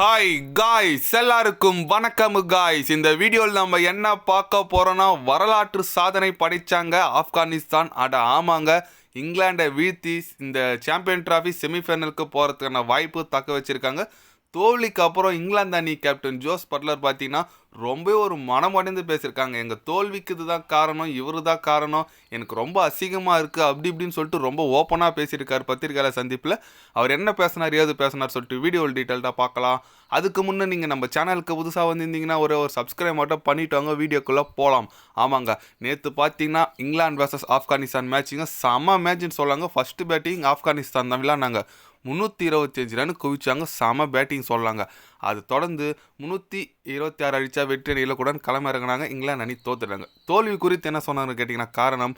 Hi guys எல்லாருக்கும் வணக்கம் guys இந்த வீடியோவில் நம்ம என்ன பார்க்க போகிறோன்னா வரலாற்று சாதனை படைச்சாங்க ஆப்கானிஸ்தான். அட ஆமாங்க. இங்கிலாண்டை வீழ்த்தி இந்த சாம்பியன் டிராஃபி செமிஃபைனலுக்கு போகிறதுக்கான வாய்ப்பு தக்க வச்சிருக்காங்க. தோல்விக்கு அப்புறம் இங்கிலாந்து அணி கேப்டன் ஜோஸ் பட்லர் பார்த்தீங்கன்னா ரொம்ப ஒரு மனமடைந்து பேசியிருக்காங்க. எங்கள் தோல்விக்கு இதுதான் காரணம் இவர் தான் காரணம். எனக்கு ரொம்ப அசிங்கமாக இருக்குது அப்படி இப்படின்னு சொல்லிட்டு ரொம்ப ஓப்பனாக பேசியிருக்காரு பத்திரிகையாளர் சந்திப்பில். அவர் என்ன பேசினார் ஏது பேசினார் சொல்லிட்டு வீடியோ டீட்டெயில்டாக பார்க்கலாம். அதுக்கு முன்னே நீங்கள் நம்ம சேனலுக்கு புதுசாக வந்திருந்தீங்கன்னா ஒரே ஒரு சப்ஸ்கிரைப் மட்டும் பண்ணிட்டவங்க வீடியோக்குள்ளே போகலாம் ஆமாங்க நேற்று பார்த்தீங்கன்னா இங்கிலாந்து வர்சஸ் ஆப்கானிஸ்தான் மேட்சிங்க செம்ம மேட்ச்னு சொல்லாங்க. ஃபஸ்ட்டு பேட்டிங் ஆப்கானிஸ்தான் தான் விளாண்டாங்க முந்நூற்றி இருபத்தஞ்சு ரன் குவிச்சாங்க. செம பேட்டிங் சொல்லாங்க அது தொடர்ந்து முந்நூற்றி இருபத்தி ஆறு அடித்தா வெற்றி அணியில் கூட களமிறங்கினாங்க. இங்கிலாந்து அணி தோத்துட்டாங்க. தோல்வி குறித்து என்ன சொன்னாங்கன்னு கேட்டிங்கன்னா காரணம்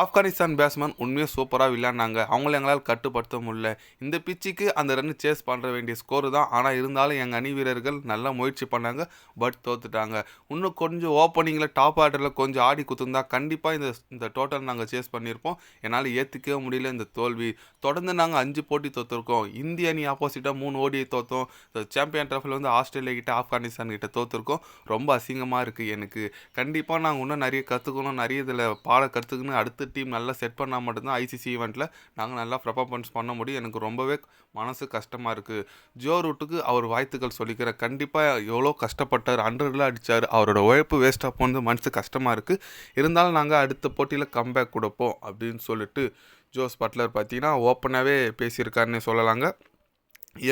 ஆப்கானிஸ்தான் பேட்ஸ்மேன் உண்மையாக சூப்பராக விளையாடினாங்க. அவங்கள எங்களால் கட்டுப்படுத்த முடியல. இந்த பிச்சுக்கு அந்த ரன் சேஸ் பண்ணுற வேண்டிய ஸ்கோர் தான். ஆனால் இருந்தாலும் எங்கள் அணி வீரர்கள் நல்லா முயற்சி பண்ணாங்க பட் தோத்துட்டாங்க. இன்னும் கொஞ்சம் ஓப்பனிங்கில் டாப் ஆர்டரில் கொஞ்சம் ஆடி குத்துந்தா கண்டிப்பாக இந்த இந்த டோட்டல் நாங்கள் சேஸ் பண்ணியிருப்போம் என்னால் ஏற்றுக்கவே முடியல இந்த தோல்வி. தொடர்ந்து நாங்கள் அஞ்சு போட்டி தோற்றுருக்கோம் இந்திய அணி ஆப்போசிட்டாக மூணு ஓடியை தோற்றோம் சாம்பியன் ட்ரஃபில் வந்து ஆஸ்திரேலியா கிட்ட ஆப்கானிஸ்தான் கிட்ட தோற்றுருக்கோம் ரொம்ப அசிங்கமாக இருக்குது எனக்கு. கண்டிப்பாக நாங்கள் இன்னும் நிறைய கற்றுக்கணும் நிறைய இதில் பாட கற்றுக்கணும் அடுத்த டீம் நல்லா செட் பண்ணால் மட்டும்தான் ஐசிசி ஈவெண்ட்டில் நாங்கள் நல்லா பர்ஃபார்மன்ஸ் பண்ண முடியும். எனக்கு ரொம்பவே மனசு கஷ்டமாக இருக்குது ஜோ ரூட்டுக்கு அவர் வாழ்த்துக்கள் சொல்லிக்கிறேன். கண்டிப்பாக எவ்வளோ கஷ்டப்பட்டார் ஹண்ட்ரடில் அடித்தார் அவரோட உழைப்பு வேஸ்ட்டாக போனது மனசு கஷ்டமாக இருக்குது இருந்தாலும் நாங்கள் அடுத்த போட்டியில் கம்பேக் கொடுப்போம் அப்படின்னு சொல்லிட்டு ஜோஸ் பட்லர் பார்த்தீங்கன்னா ஓப்பனாகவே பேசியிருக்காருன்னு சொல்லலாங்க.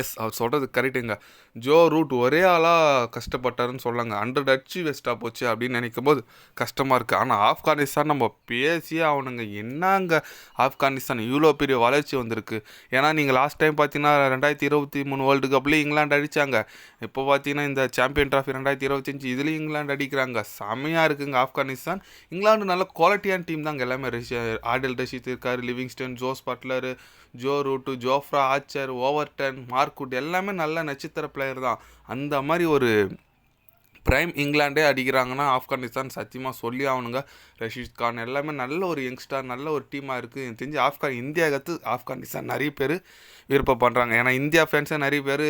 எஸ் அவர் சொல்கிறது கரெக்டுங்க ஜோ ரூட் ஒரே ஆளாக கஷ்டப்பட்டாருன்னு சொல்லாங்க. ஹண்ட்ரட் அடிச்சு வேஸ்ட்டாக போச்சு அப்படின்னு நினைக்கும் போது கஷ்டமாக இருக்குது ஆனால் ஆப்கானிஸ்தான் நம்ம பேசியே அவனுங்க என்னங்க ஆப்கானிஸ்தான்? இவ்வளோ பெரிய வளர்ச்சி வந்திருக்கு. ஏன்னா நீங்கள் லாஸ்ட் டைம் பார்த்தீங்கன்னா ரெண்டாயிரத்தி இருபத்தி மூணு வேர்ல்டு கப்லேயும் இங்கிலாந்து அடித்தாங்க இப்போ பார்த்தீங்கன்னா இந்த சாம்பியன் ட்ராஃபி ரெண்டாயிரத்தி இருபத்தஞ்சி இதுலேயும் இங்கிலாந்து அடிக்கிறாங்க. செம்மையாக இருக்குங்க ஆப்கானிஸ்தான். இங்கிலாந்து நல்ல குவாலிட்டியான டீம் தாங்க. எல்லாமே ரஷி ஆடல் ரஷீத் இருக்கார் Livingstone Jos Buttler Joe Root Jofra Archer Overton Mark Wood எல்லாமே நல்ல நட்சத்திர பிளேயர் தான். அந்த மாதிரி ஒரு பிரைம் இங்கிலாண்டே அடிக்கிறாங்கன்னா ஆப்கானிஸ்தான் சத்தியமாக சொல்லி ஆகணுங்க. ரஷீத் கான் எல்லாமே நல்ல ஒரு யங்ஸ்டர் நல்ல ஒரு டீமாக இருக்குது எனக்கு தெரிஞ்சு ஆப்கான் இந்தியாவுக்கு ஆப்கானிஸ்தான் நிறைய பேர் விருப்பம் பண்ணுறாங்க ஏன்னா இந்தியா ஃபேன்ஸே நிறைய பேர்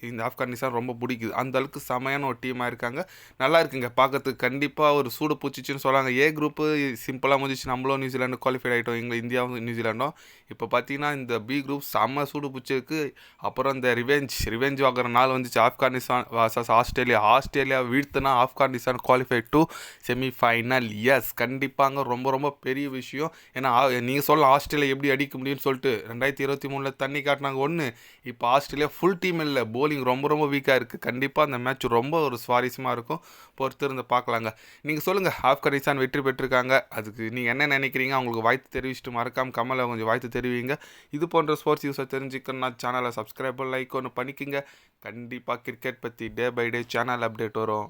இந்த ஆப்கானிஸ்தான் ரொம்ப பிடிக்குது. அந்த அளவுக்கு செமையான ஒரு டீமாக இருக்காங்க. நல்லா இருக்குங்க. பார்க்கறதுக்கு கண்டிப்பாக ஒரு சூடு பூச்சிச்சுன்னு சொல்கிறாங்க ஏ குரூப்பு சிம்பிளாக முடிஞ்சிச்சு. நம்மளும் நியூசிலாண்டு குவாலிஃபைட் ஆகிட்டோம் எங்கள் இந்தியாவும் நியூசிலாண்டும் இப்போ பார்த்தீங்கன்னா இந்த பி குரூப் செம்ம சூடு பூச்சிருக்கு அப்புறம் இந்த ரிவெஞ்ச் ரிவெஞ்ச் வாங்குற நாள் வந்துச்சு. Afghanistan versus Australia. ஆஸ்திரேலியா வீழ்த்தினா Afghanistan qualify to semi-final S கண்டிப்பாங்க. ரொம்ப ரொம்ப பெரிய விஷயம். ஏன்னா நீங்கள் சொல்ல ஆஸ்திரேலியா எப்படி அடிக்க முடியும்னு சொல்லிட்டு ரெண்டாயிரத்தி இருபத்தி மூணில் தண்ணி காட்டினாங்க ஒன்று இப்போ ஆஸ்திரேலியா ஃபுல் டீம் இல்லை. போலிங் ரொம்ப ரொம்ப வீக்காக இருக்குது கண்டிப்பாக அந்த மேட்ச் ரொம்ப ஒரு சுவாரஸ்யமாக இருக்கும். பொறுத்து இருந்து பார்க்கலாங்க. நீங்கள் சொல்லுங்கள் ஆப்கானிஸ்தான் வெற்றி பெற்றிருக்காங்க. அதுக்கு நீங்கள் என்ன நினைக்கிறீங்க? அவங்களுக்கு வாழ்த்து தெரிவிச்சுட்டு மறக்காமல் கமலை கொஞ்சம் வாழ்த்து தெரிவிங்க. இது போன்ற ஸ்போர்ட்ஸ் யூஸை தெரிஞ்சுக்கணும்னா சேனலை சப்ஸ்கிரைப் லைக் ஒன்று பண்ணிக்கோங்க. கண்டிப்பாக கிரிக்கெட் பற்றி day by day channel update வரும்.